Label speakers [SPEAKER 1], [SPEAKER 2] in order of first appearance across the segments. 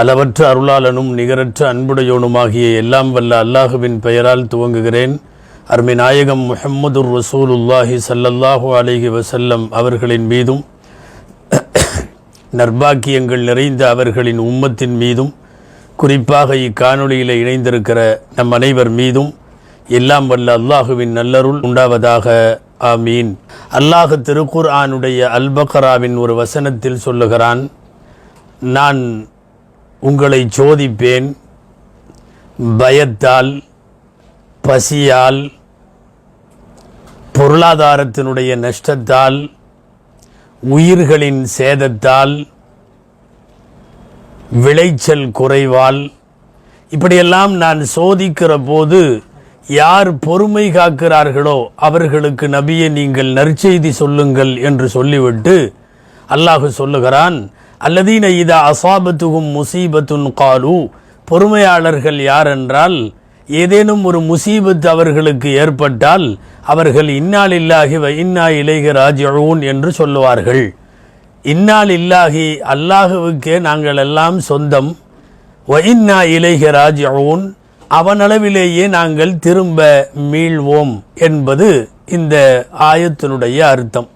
[SPEAKER 1] அளவற்ற அருளாளனும் நிகரற்ற அன்புடையோனுமாகிய எல்லாம் வல்ல அல்லாஹுவின் பெயரால் துவங்குகிறேன். அருமை நாயகம் முஹம்மதுர் ரசூலுல்லாஹி சல்லல்லாஹு அலிஹி வசல்லம் அவர்களின் மீதும் நர்பாக்கியங்கள் நிறைந்த அவர்களின் உம்மத்தின் மீதும் குறிப்பாக இக்காணொலியில் இணைந்திருக்கிற நம் அனைவர் மீதும் எல்லாம் வல்ல அல்லாஹுவின் நல்லருள் உண்டாவதாக. ஆமீன். அல்லாஹ் திருக்குர்ஆனுடைய அல்பக்கராவின் ஒரு வசனத்தில் சொல்லுகிறான் நான் உங்களை சோதிப்பேன். பயத்தால் பசியால் பொருளாதாரத்தினுடைய நஷ்டத்தால் உயிர்களின் சேதத்தால் விளைச்சல் குறைவால். இப்படியெல்லாம் நான் சோதிக்கிற போது யார் பொறுமை காக்கிறார்களோ அவர்களுக்கு நபியை நீங்கள் நற்செய்தி சொல்லுங்கள் என்று சொல்லிவிட்டு அல்லாஹு சொல்லுகிறான் அல்லதீன இதா அசாபத்துகும் முசீபத்துன் காலு. பொறுமையாளர்கள் யார் என்றால் ஏதேனும் ஒரு முசீபத் அவர்களுக்கு ஏற்பட்டால் அவர்கள் இன்னால் இல்லாகி இன்னா இலைக ராஜூன் என்று சொல்லுவார்கள். இன்னால் இல்லாகி அல்லாஹுவுக்கே நாங்கள் எல்லாம் சொந்தம். வ இன்னா இலைக அவனளவிலேயே நாங்கள் திரும்ப மீள்வோம் என்பது இந்த ஆயத்தினுடைய அர்த்தம்.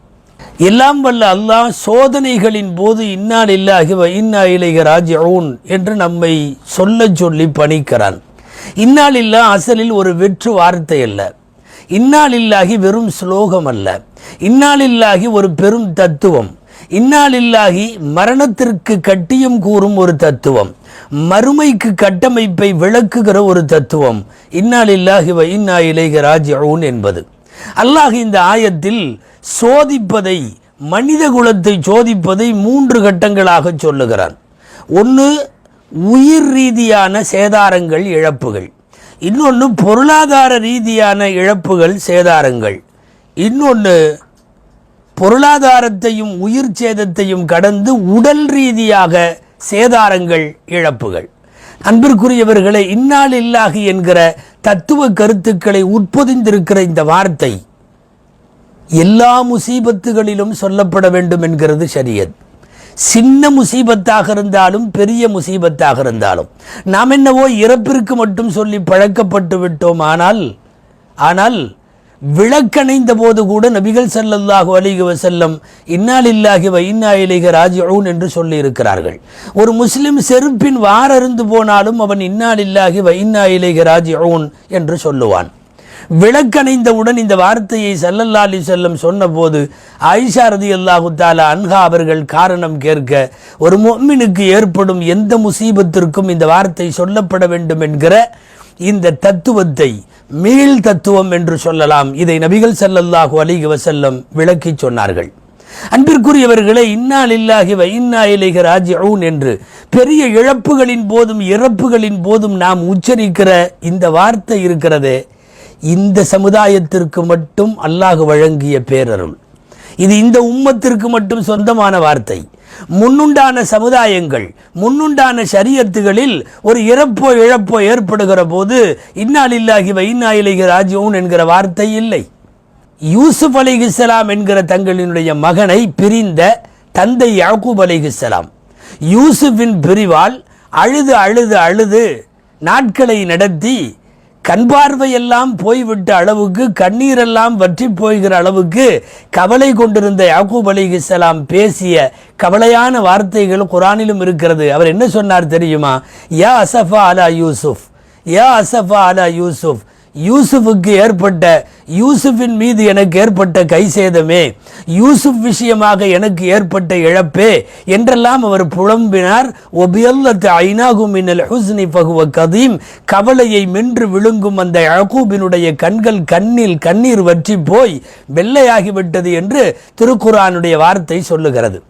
[SPEAKER 1] எல்லாம் வல்ல அல்லாஹ் சோதனைகளின் போது இன்னால் இல்லாகி வ இன்னா இலைக ராஜிஊன் என்று நம்மை சொல்ல சொல்லி பணிக்கிறான். இன்னால் இல்லா அசலில் ஒரு வெற்று வார்த்தை அல்ல. இன்னால் இல்லாகி வெறும் ஸ்லோகம் அல்ல. இன்னால் இல்லாகி ஒரு பெரும் தத்துவம். இன்னால் இல்லாகி மரணத்திற்கு கட்டியம் கூறும் ஒரு தத்துவம். மறுமைக்கு கட்டமைப்பை விளக்குகிற ஒரு தத்துவம். இன்னால் இல்லாகி வ இன்னா இலைக ராஜிஊன் என்பது. அல்லாஹ் இந்த ஆயத்தில் சோதிப்பதை மனித குலத்தை சோதிப்பதை மூன்று கட்டங்களாக சொல்லுகிறான். ஒன்று உயிர் ரீதியான சேதாரங்கள் இழப்புகள். இன்னொன்று பொருளாதார ரீதியான இழப்புகள் சேதாரங்கள். இன்னொன்று பொருளாதாரத்தையும் உயிர் சேதத்தையும் கடந்து உடல் ரீதியாக சேதாரங்கள் இழப்புகள். அன்பிற்குரியவர்களை இந்நாள் இல்லாகி என்கிற தத்துவ கருத்துக்களை உட்பொதிந்திருக்கிற இந்த வார்த்தை எல்லா முசீபத்துகளிலும் சொல்லப்பட வேண்டும் என்கிறது சரியத் சின்ன முசீபத்தாக இருந்தாலும் பெரிய முசீபத்தாக இருந்தாலும். நாம் என்னவோ இறப்பிற்கு மட்டும் சொல்லி பழக்கப்பட்டு விட்டோம் ஆனால் ஆனால் விளக்கணைந்த போது கூட நபிகள் சல்லல்லாஹு அலிக வசல்லம் இன்னாலில்லாகி வ இன்னா இலைஹி ராஜிஊன் என்று சொல்லியிருக்கிறார்கள். ஒரு முஸ்லிம் செருப்பின் வாரருந்து போனாலும் அவன் இன்னாலில்லாகி வ இன்னா இலைஹி ராஜிஊன் என்று சொல்லுவான். விளக்கணைந்தவுடன் இந்த வார்த்தையை சல்லல்லா அலி செல்லம் சொன்னபோது ஆயிஷா ரதி அல்லாஹு தாலா அன்ஹா அவர்கள் காரணம் கேட்க ஒரு மொம்மினுக்கு ஏற்படும் எந்த முசீபத்திற்கும் இந்த வார்த்தை சொல்லப்பட வேண்டும் என்கிற இந்த தத்துவத்தை மீள் தத்துவம் என்று சொல்லலாம். இதை நபிகள் சல்லல்லாஹு அலைஹி வசல்லம் விளக்கி சொன்னார்கள். அன்பிற்குரியவர்களை இன்னால் இல்லாகி இன்னா இலைஹி ராஜிஊன் என்று பெரிய இழப்புகளின் போதும் இறப்புகளின் போதும் நாம் உச்சரிக்கிற இந்த வார்த்தை இருக்கிறதே இந்த சமுதாயத்திற்கு மட்டும் அல்லாஹ் வழங்கிய பேரருள். இது இந்த உம்மத்திற்கு மட்டும் சொந்தமான வார்த்தை. முன்னுண்டான சமுதாயங்கள் முன்னுண்டான சரியத்துகளில் ஒரு இறப்போ இழப்போ ஏற்படுகிற போது இன்னாலில்லாகி வைநாயிலிக ராஜ்யவும் என்கிற வார்த்தை இல்லை. யூசுப் அலிகிஸ்லாம் என்கிற தங்களினுடைய மகனை பிரிந்த தந்தை யாக்கூப் அலிகிஸ்லாம் யூசுஃபின் பிரிவால் அழுது அழுது அழுது நாட்களை நடத்தி கண் பார்வையெல்லாம் போய்விட்ட அளவுக்கு கண்ணீரெல்லாம் வற்றி போய்கிற அளவுக்கு கவலை கொண்டிருந்த யாக்கூப் அலிஹிஸ்லாம் பேசிய கவலையான வார்த்தைகள் குரானிலும் இருக்கிறது. அவர் என்ன சொன்னார் தெரியுமா? யா அசஃபா அலா யூசுஃப் யா அசஃபா அலா யூசுஃப் யூசுஃபுக்கு ஏற்பட்ட யூசுஃபின் மீது எனக்கு ஏற்பட்ட கை சேதமே யூசுப் விஷயமாக எனக்கு ஏற்பட்ட இழப்பே என்றெல்லாம் அவர் புலம்பினார். ஒபியல்லத் ஐநாகும் மின்னல் ஹுஸ்னி பகுவ கதீம் கவலையை மென்று விழுங்கும் அந்த அழகூபினுடைய கண்கள் கண்ணில் கண்ணீர் வற்றி போய் வெள்ளையாகிவிட்டது என்று திருக்குரானுடைய வார்த்தை சொல்லுகிறது.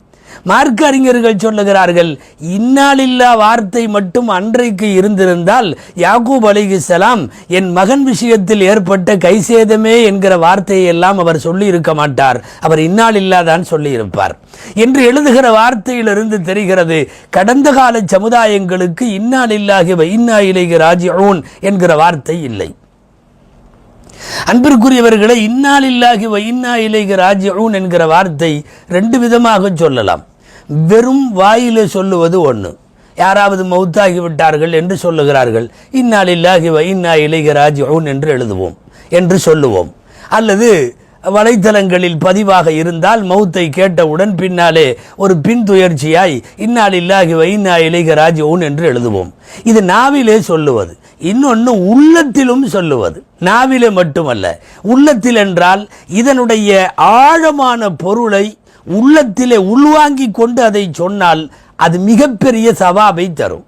[SPEAKER 1] மார்க்க அறிஞர்கள் சொல்லுகிறார்கள் இன்னாலில்லா வார்த்தை மட்டும் அன்றைக்கு இருந்திருந்தால் யாக்கூப் அலிகிசலாம் என் மகன் விஷயத்தில் ஏற்பட்ட கைசேதமே என்கிற வார்த்தையை எல்லாம் அவர் சொல்லி இருக்க மாட்டார். அவர் இன்னாலில்லாதான் சொல்லியிருப்பார். என்று எழுதுகிற வார்த்தையிலிருந்து தெரிகிறது கடந்த கால சமுதாயங்களுக்கு இன்னாலில்லாகி இன்னா இலைகி ராஜி என்கிற வார்த்தை இல்லை. அன்பிற்குரியவர்களை இன்னாலில்லாகி இன்னா இலைக ராஜ்யூன் என்கிற வார்த்தை ரெண்டு விதமாக சொல்லலாம். வெறும் வாயில சொல்லுவது ஒன்று யாராவது மௌத்தாகி விட்டார்கள் என்று சொல்லுகிறார்கள். இன்னாலில்லாஹி வ இன்னா இலைக ராஜ்யூன் என்று எழுதுவோம் என்று சொல்லுவோம். அல்லது வலைத்தளங்களில் பதிவாக இருந்தால் மௌத்தை கேட்டவுடன் பின்னாலே ஒரு பின் துயர்ச்சியாய் இன்னாலில்லாஹி வ இன்னா இலைக ராஜிஊன் என்று எழுதுவோம். இது நாவிலே சொல்லுவது. இன்னொன்று உள்ளத்திலும் சொல்லுவது. நாவிலே மட்டுமல்ல. உள்ளத்தில் என்றால் இதனுடைய ஆழமான பொருளை உள்ளத்திலே உள்வாங்கி கொண்டு அதை சொன்னால் அது மிகப்பெரிய சவாபை தரும்.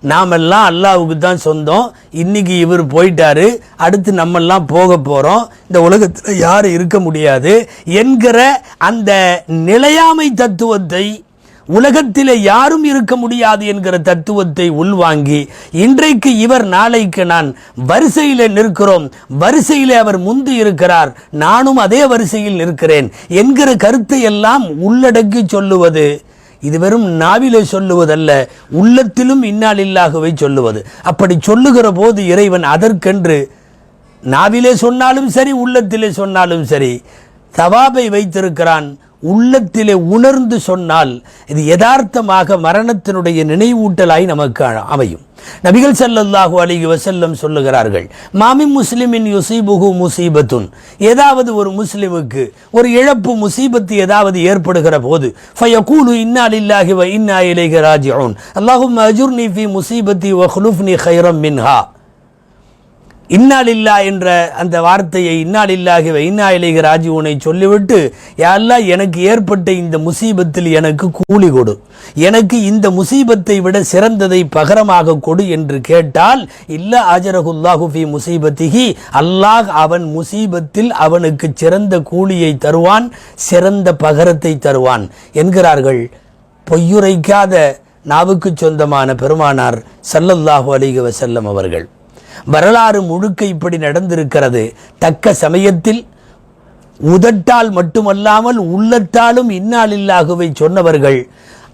[SPEAKER 1] நாமெல்லாம் அல்லாவுக்கு தான் சொந்தம். இன்னைக்கு இவர் போயிட்டாரு. அடுத்து நம்மெல்லாம் போக போகிறோம் இந்த உலகத்தில் யாரும் இருக்க முடியாது என்கிற அந்த நிலையாமை தத்துவத்தை உலகத்திலே யாரும் இருக்க முடியாது என்கிற தத்துவத்தை உள்வாங்கி இன்றைக்கு இவர் நாளைக்கு நான் வரிசையில் நிற்கிறோம். வரிசையில் அவர் முந்து இருக்கிறார். நானும் அதே வரிசையில் நிற்கிறேன் என்கிற கருத்தை எல்லாம் உள்ளடக்கி சொல்லுவது இது வெறும் நாவிலே சொல்லுவதல்ல உள்ளத்திலும் இன்னாலில்லாகவே சொல்லுவது. அப்படி சொல்லுகிற போது இறைவன் அதற்கென்று நாவிலே சொன்னாலும் சரி உள்ளத்திலே சொன்னாலும் சரி தவாபை வைத்திருக்கிறான். உள்ளத்திலே உணர்ந்து சொன்னால் இது யதார்த்தமாக மரணத்தினுடைய நினைவூட்டலாய் நமக்கு அமையும். நபிகள் சல்லல்லாஹு அலைஹி வசல்லம் சொல்லுகிறார்கள் மாமி முஸ்லிமின் யுசீபுஹு முசீபத்துன். ஏதாவது ஒரு முஸ்லிமுக்கு ஒரு இழப்பு முசீபத்து ஏதாவது ஏற்படுகிற போது ஃபயகூலு இன்னா லில்லாஹி வ இன்னா இலைஹி ராஜிஊன். அல்லாஹும்ம அஜுர்னி ஃபி முசீபத்தி வ ஹுலுஃப்னி கைரம் மின்ஹா. இன்னாலில்லா என்ற அந்த வார்த்தையை இன்னாலில்லாகி இன்னா இலகி ராஜீவனை சொல்லிவிட்டு யாரெல்லாம் எனக்கு ஏற்பட்ட இந்த முசீபத்தில் எனக்கு கூலி கொடு. எனக்கு இந்த முசீபத்தை விட சிறந்ததை பகரமாக கொடு என்று கேட்டால் இல்ல ஆஜரகுல்லாஹுஃபி முசீபத்திகி அல்லாஹ் அவன் முசீபத்தில் அவனுக்கு சிறந்த கூலியை தருவான் சிறந்த பகரத்தை தருவான் என்கிறார்கள். பொய்யுரைக்காத நாவுக்கு சொந்தமான பெருமானார் சல்லல்லாஹு அலிக வசல்லம் அவர்கள். வரலாறு முழுக்க இப்படி நடந்திருக்கிறது. தக்க சமயத்தில் உதட்டால் மட்டுமல்லாமல் உள்ளத்தாலும் இன்னாலில்லாகவே சொன்னவர்கள்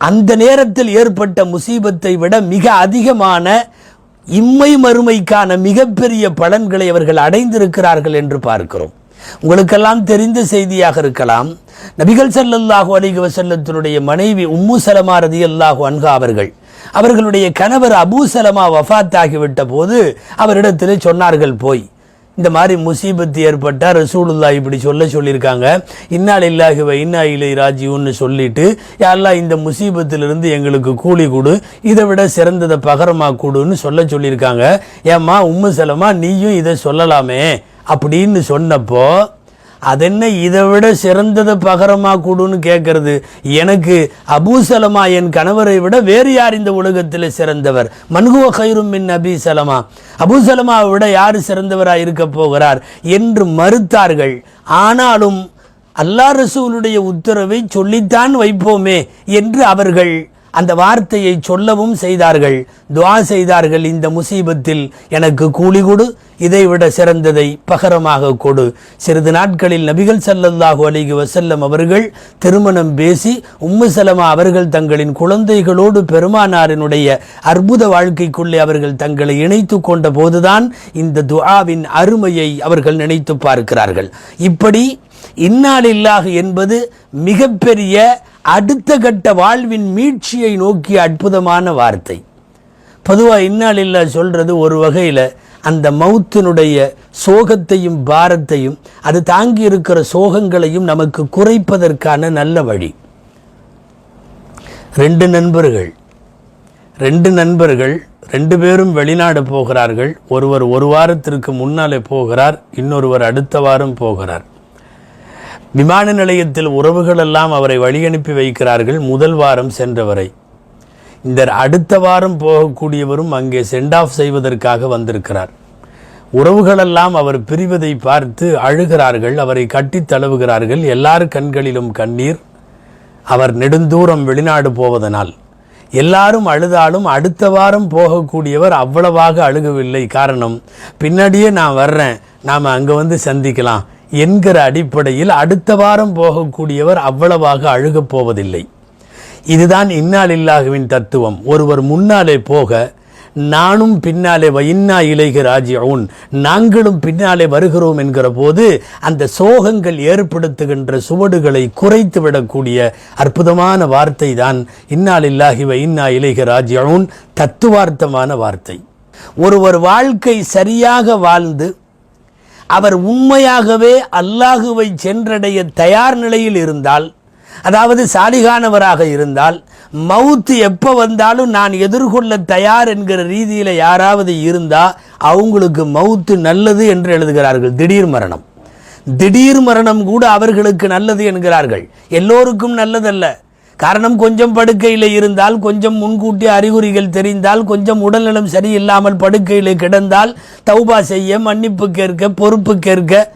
[SPEAKER 1] அந்த நேரத்தில் ஏற்பட்ட முசீபத்தை விட மிக அதிகமான இம்மை மறுமைக்கான மிகப்பெரிய பலன்களை அவர்கள் அடைந்திருக்கிறார்கள் என்று பார்க்கிறோம். உங்களுக்கெல்லாம் தெரிந்த செய்தியாக இருக்கலாம். நபிகள் சல்லல்லாஹு அலிக வசல்லத்தினுடைய மனைவி உம்மு சலமா ரதியல்லாஹு அன்கா அவர்கள் அவர்களுடைய கணவர் அபூசலமா சலமா போது அவரிடத்தில் சொன்னார்கள் போய். இந்த மாதிரி முசீபத்து ஏற்பட்டால் ரசூலுல்லா இப்படி சொல்ல சொல்லியிருக்காங்க. இன்னால் இல்லாகுவ இன்னா இலை ராஜீவ்னு சொல்லிட்டு யாரெல்லாம் இந்த முசீபத்திலிருந்து எங்களுக்கு கூலி கொடு. இதை விட சிறந்ததை பகரமா கொடுன்னு சொல்ல சொல்லியிருக்காங்க. ஏம்மா உம்மு சலமா நீயும் இதை சொல்லலாமே. அப்படின்னு சொன்னப்போ அதென்ன இதை விட சிறந்ததை பகரமாக கொடுன்னு கேட்கறது எனக்கு அபூசலமா என் கணவரை விட வேறு யார் இந்த உலகத்தில் சிறந்தவர்? மன்குவ கயிறும் மின் அபி சலமா. அபூசலமாவை விட யார் சிறந்தவராக இருக்க போகிறார் என்று மறுத்தார்கள். ஆனாலும் அல்லாஹ் ரசூலுடைய உத்தரவை சொல்லித்தான் வைப்போமே என்று அவர்கள் அந்த வார்த்தையை சொல்லவும் செய்தார்கள் துவா செய்தார்கள் இந்த முசீபத்தில் எனக்கு கூலி கொடு இதைவிட சிறந்ததை பகரமாக கொடு. சிறிது நாட்களில் நபிகள் சல்லல்லாஹு அலிகு வசல்லம் அவர்கள் திருமணம் பேசி உம்மு சலமா அவர்கள் தங்களின் குழந்தைகளோடு பெருமானாரினுடைய அற்புத வாழ்க்கைக்குள்ளே அவர்கள் தங்களை இணைத்து கொண்ட போதுதான் இந்த துஆவின் அருமையை அவர்கள் நினைத்து பார்க்கிறார்கள். இப்படி இன்னாலில்லாக என்பது மிகப்பெரிய அடுத்த கட்ட வாழ்வின் மீட்சியை நோக்கிய அற்புதமான வார்த்தை. பொதுவாக இன்னாலில்லா சொல்கிறது ஒரு வகையில் அந்த மௌத்தினுடைய சோகத்தையும் பாரத்தையும் அது தாங்கி இருக்கிற சோகங்களையும் நமக்கு குறைப்பதற்கான நல்ல வழி. ரெண்டு நண்பர்கள். ரெண்டு நண்பர்கள் ரெண்டு பேரும் வெளிநாடு போகிறார்கள். ஒருவர் ஒரு வாரத்திற்கு முன்னாலே போகிறார் இன்னொருவர் அடுத்த வாரம் போகிறார். விமான நிலையத்தில் உறவுகள் எல்லாம் அவரை வழி அனுப்பி வைக்கிறார்கள் முதல் வாரம் சென்றவரை. இந்த அடுத்த வாரம் போகக்கூடியவரும் அங்கே சென்ட் ஆஃப் செய்வதற்காக வந்திருக்கிறார். உறவுகளெல்லாம் அவர் பிரிவதை பார்த்து அழுகிறார்கள் அவரை கட்டி தழுவுகிறார்கள். எல்லார் கண்களிலும் கண்ணீர். அவர் நெடுந்தூரம் வெளிநாடு போவதனால். எல்லாரும் அழுதாலும் அடுத்த வாரம் போகக்கூடியவர் அவ்வளவாக அழுகவில்லை. காரணம் பின்னாடியே நான் வர்றேன் நாம் அங்கே வந்து சந்திக்கலாம். என்கிற அடிப்படையில் அடுத்த வாரம் போகக்கூடியவர் அவ்வளவாக அழுகப் போவதில்லை. இதுதான் இன்னாலில்லாஹுவின் தத்துவம். ஒருவர் முன்னாலே போக நானும் பின்னாலே வைன்னா இலைக ராஜியூன் நாங்களும் பின்னாலே வருகிறோம் என்கிற போது அந்த சோகங்கள் ஏற்படுத்துகின்ற சுவடுகளை குறைத்து விடக்கூடிய அற்புதமான வார்த்தை தான் இன்னாலில்லாகி வைன்னா இலைக ராஜியூன் தத்துவார்த்தமான வார்த்தை. ஒருவர் வாழ்க்கை சரியாக வாழ்ந்து அவர் உண்மையாகவே அல்லாஹுவை சென்றடைய தயார் நிலையில் இருந்தால் அதாவது சாலிகானவராக இருந்தால் மவுத்து எப்போ வந்தாலும் நான் எதிர்கொள்ள தயார் என்கிற ரீதியில் யாராவது இருந்தால் அவங்களுக்கு மவுத்து நல்லது என்று எழுதுகிறார்கள். திடீர் மரணம். திடீர் மரணம் கூட அவர்களுக்கு நல்லது என்கிறார்கள். எல்லோருக்கும் நல்லதல்ல. காரணம் கொஞ்சம் படுக்கையில் இருந்தால் கொஞ்சம் முன்கூட்டி அறிகுறிகள் தெரிந்தால் கொஞ்சம் உடல்நலம் சரியில்லாமல் படுக்கையில் கிடந்தால் தௌபா செய்ய மன்னிப்பு கேட்க பொறுப்பு கேட்க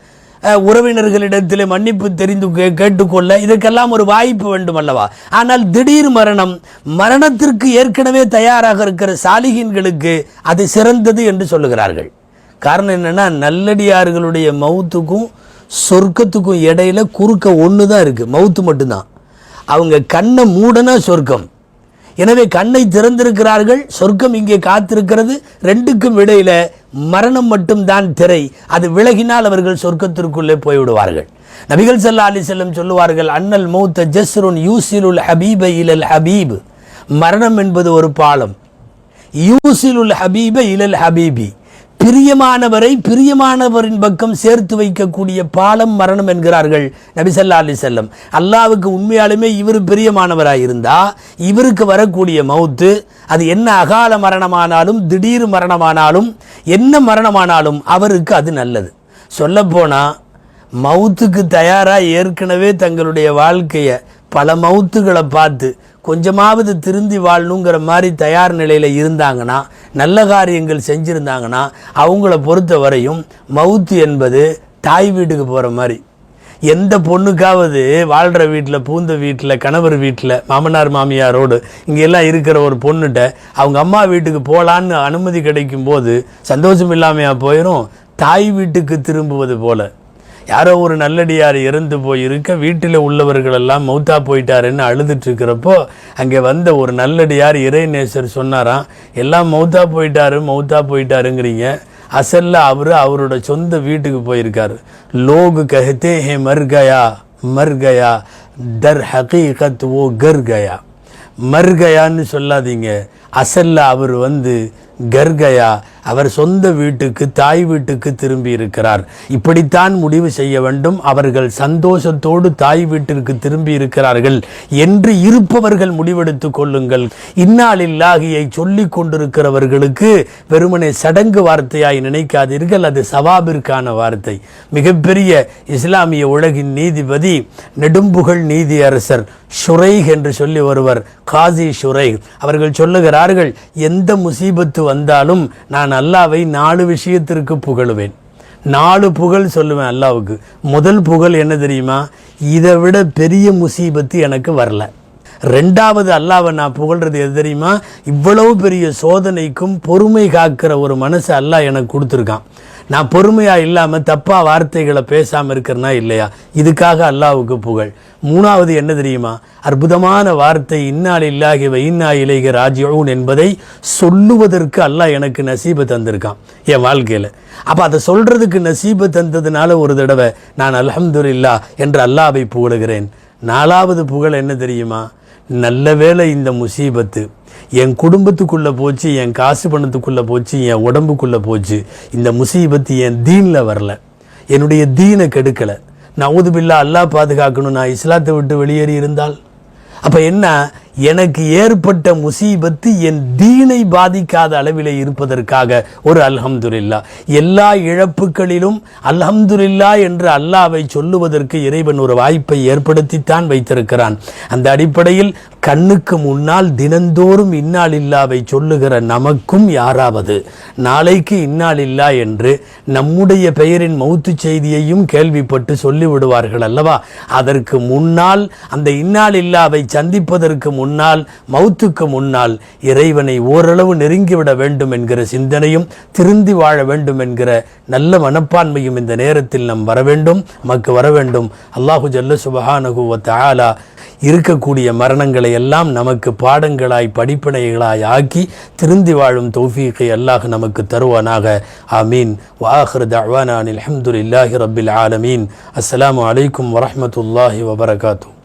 [SPEAKER 1] உறவினர்களிடத்தில் மன்னிப்பு தெரிந்து கே- கேட்டுக்கொள்ள இதற்கெல்லாம் ஒரு வாய்ப்பு வேண்டும் அல்லவா? ஆனால் திடீர் மரணம் மரணத்திற்கு ஏற்கனவே தயாராக இருக்கிற சாலிகின்களுக்கு அது சிறந்தது என்று சொல்லுகிறார்கள். காரணம் என்னன்னா நல்லடியார்களுடைய மவுத்துக்கும் சொர்க்கத்துக்கும் இடையில குறுக்க ஒன்று தான் இருக்குது மவுத்து மட்டும்தான். அவங்க கண்ணை மூடனா சொர்க்கம். எனவே கண்ணை திறந்திருக்கிறார்கள் சொர்க்கம் இங்கே காத்திருக்கிறது ரெண்டுக்கும் இடையில மரணம் மட்டும்தான் திரை. அது விலகினால் அவர்கள் சொர்க்கத்திற்குள்ளே போய்விடுவார்கள். நபிகள் சல்லா அலி செல்லம் சொல்லுவார்கள் அன்னல் மௌத்த ஜஸ்ருன் யூசிலுல் ஹபீப இலல் ஹபீப். மரணம் என்பது ஒரு பாலம். யூசிலுல் ஹபீப இலல் ஹபீபி. பிரியமானவரை பிரியமானவரின் பக்கம் சேர்த்து வைக்கக்கூடிய பாலம் மரணம் என்கிறார்கள் நபிசல்லா அலி செல்லம் அல்லாவுக்கு உண்மையாலுமே இவர் பிரியமானவராக இருந்தால் இவருக்கு வரக்கூடிய மௌத்து அது என்ன அகால மரணமானாலும் திடீர் மரணமானாலும் என்ன மரணமானாலும் அவருக்கு அது நல்லது. சொல்லப்போனால் மவுத்துக்கு தயாராக ஏற்கனவே தங்களுடைய வாழ்க்கையை பல மவுத்துகளை பார்த்து கொஞ்சமாவது திருந்தி வாழணுங்கிற மாதிரி தயார் நிலையில் இருந்தாங்கன்னா நல்ல காரியங்கள் செஞ்சுருந்தாங்கன்னா அவங்கள பொறுத்த வரையும் மவுத்து என்பது தாய் வீட்டுக்கு போகிற மாதிரி. எந்த பொண்ணுக்காவது வாழ்கிற வீட்டில் பூந்த வீட்டில் கணவர் வீட்டில் மாமனார் மாமியாரோடு இங்கெல்லாம் இருக்கிற ஒரு பொண்ணுகிட்ட அவங்க அம்மா வீட்டுக்கு போகலான்னு அனுமதி கிடைக்கும் போது சந்தோஷம் இல்லாமையாக போயிடும் தாய் வீட்டுக்கு திரும்புவது போல. யாரோ ஒரு நல்லடியார் இறந்து போயிருக்க வீட்டில் உள்ளவர்கள் எல்லாம் மௌத்தா போயிட்டாருன்னு அழுதுட்டுருக்கிறப்போ அங்கே வந்த ஒரு நல்லடியார் இறைநேசர் சொன்னாராம் எல்லாம் மௌத்தா போயிட்டாரு மௌத்தா போயிட்டாருங்கிறீங்க. அசல்ல அவர் அவரோட சொந்த வீட்டுக்கு போயிருக்காரு. லோகு கஹத்தே ஹே மர்கயா மர்கயா தர் ஹகீகத் ஓ கர்கயா. மர்கயான்னு சொல்லாதீங்க. அசல்ல அவர் வந்து கர்கயா அவர் சொந்த வீட்டுக்கு தாய் வீட்டுக்கு திரும்பி இருக்கிறார். இப்படித்தான் முடிவு செய்ய வேண்டும். அவர்கள் சந்தோஷத்தோடு தாய் வீட்டிற்கு திரும்பி இருக்கிறார்கள் என்று இருப்பவர்கள் முடிவெடுத்துக் கொள்ளுங்கள். இந்நாளில்லாகியை சொல்லிக் கொண்டிருக்கிறவர்களுக்கு வெறுமனே சடங்கு வார்த்தையாய் நினைக்காதீர்கள். அது சவாபிற்கான வார்த்தை. மிகப்பெரிய இஸ்லாமிய உலகின் நீதிபதி நெடும்புகழ் நீதியரசர் ஷுரைக் என்று சொல்லி ஒருவர் காசி ஷுரைக். அவர்கள் சொல்லுகிறார்கள் எந்த முசீபத்து வந்தாலும் நான் அல்லாவை நாலு விஷயத்திற்கு புகழுவேன். நாலு புகழ் சொல்லுவேன் அல்லாவுக்கு. முதல் புகழ் என்ன தெரியுமா? இதை விட பெரிய முசீபத்து எனக்கு வரல. ரெண்டாவது அல்லாவை நான் புகழ்றது எது தெரியுமா? இவ்வளவு பெரிய சோதனைக்கும் பொறுமை காக்கிற ஒரு மனசு அல்லாஹ் எனக்கு கொடுத்துருக்கான். நான் பொறுமையாக இல்லாமல் தப்பாக வார்த்தைகளை பேசாமல் இருக்கிறனா இல்லையா? இதுக்காக அல்லாவுக்கு புகழ். மூணாவது என்ன தெரியுமா? அற்புதமான வார்த்தை இன்னால் இல்லாகி இன்னா இலைக ராஜ்யோன் என்பதை சொல்லுவதற்கு அல்லாஹ் எனக்கு நசீபை தந்திருக்கான் என் வாழ்க்கையில். அப்போ அதை சொல்கிறதுக்கு நசீபை தந்ததுனால ஒரு தடவை நான் அல்ஹம்துலில்லா என்று அல்லாவை புகழுகிறேன். நாலாவது புகழ் என்ன தெரியுமா? நல்ல வேளை இந்த முசீபத்து. என் குடும்பத்துக்குள்ளே போச்சு என் காசு பணத்துக்குள்ளே போச்சு என் உடம்புக்குள்ளே போச்சு. இந்த முசீபத்து என் தீனில் வரல. என்னுடைய தீனை கெடுக்கலை. நான் நவுதுபில்லா அல்லாஹ் பாதுகாக்கணும். நான் இஸ்லாத்தை விட்டு வெளியேறி இருந்தால். அப்போ என்ன? எனக்கு ஏற்பட்ட முசீபத்து என் தீனை பாதிக்காத அளவிலே இருப்பதற்காக. ஒரு அல்ஹம்துல்லா எல்லா இழப்புகளிலும் அல்ஹம்துல்லா என்று அல்லாவை சொல்லுவதற்கு இறைவன் ஒரு வாய்ப்பை ஏற்படுத்தித்தான் வைத்திருக்கிறான். அந்த அடிப்படையில் கண்ணுக்கு முன்னால் தினந்தோறும் இன்னால் இல்லாவை சொல்லுகிற நமக்கும் யாராவது நாளைக்கு இன்னால் இல்லா என்று நம்முடைய பெயரின் மௌத்து செய்தியையும் கேள்விப்பட்டு சொல்லிவிடுவார்கள் அல்லவா? அதற்கு முன்னால் அந்த இன்னால் இல்லாவை சந்திப்பதற்கு முன்னால் மௌத்துக்கு முன்னால் இறைவனை ஓரளவு நெருங்கிவிட வேண்டும் என்கிற சிந்தனையும் திருந்தி வாழ வேண்டும் என்கிற நல்ல மனப்பான்மையும் இந்த நேரத்தில் நாம் வர வேண்டும் நமக்கு வர வேண்டும் அல்லாஹு ஜல்ல சுபஹானஹு தாலா இருக்கக்கூடிய மரணங்களை எல்லாம் நமக்கு பாடங்களாய் படிப்பினைகளாய் ஆக்கி திருந்தி வாழும் தௌஃபீகை அல்லாஹ் நமக்கு தருவானாக. ஆமீன். வாஹர் தவானான் அல்ஹம்துலில்லாஹி ரபில் ஆலமீன். அஸ்லாம் அலைக்கும் வரமத்துல்லாஹி வபரகாத்து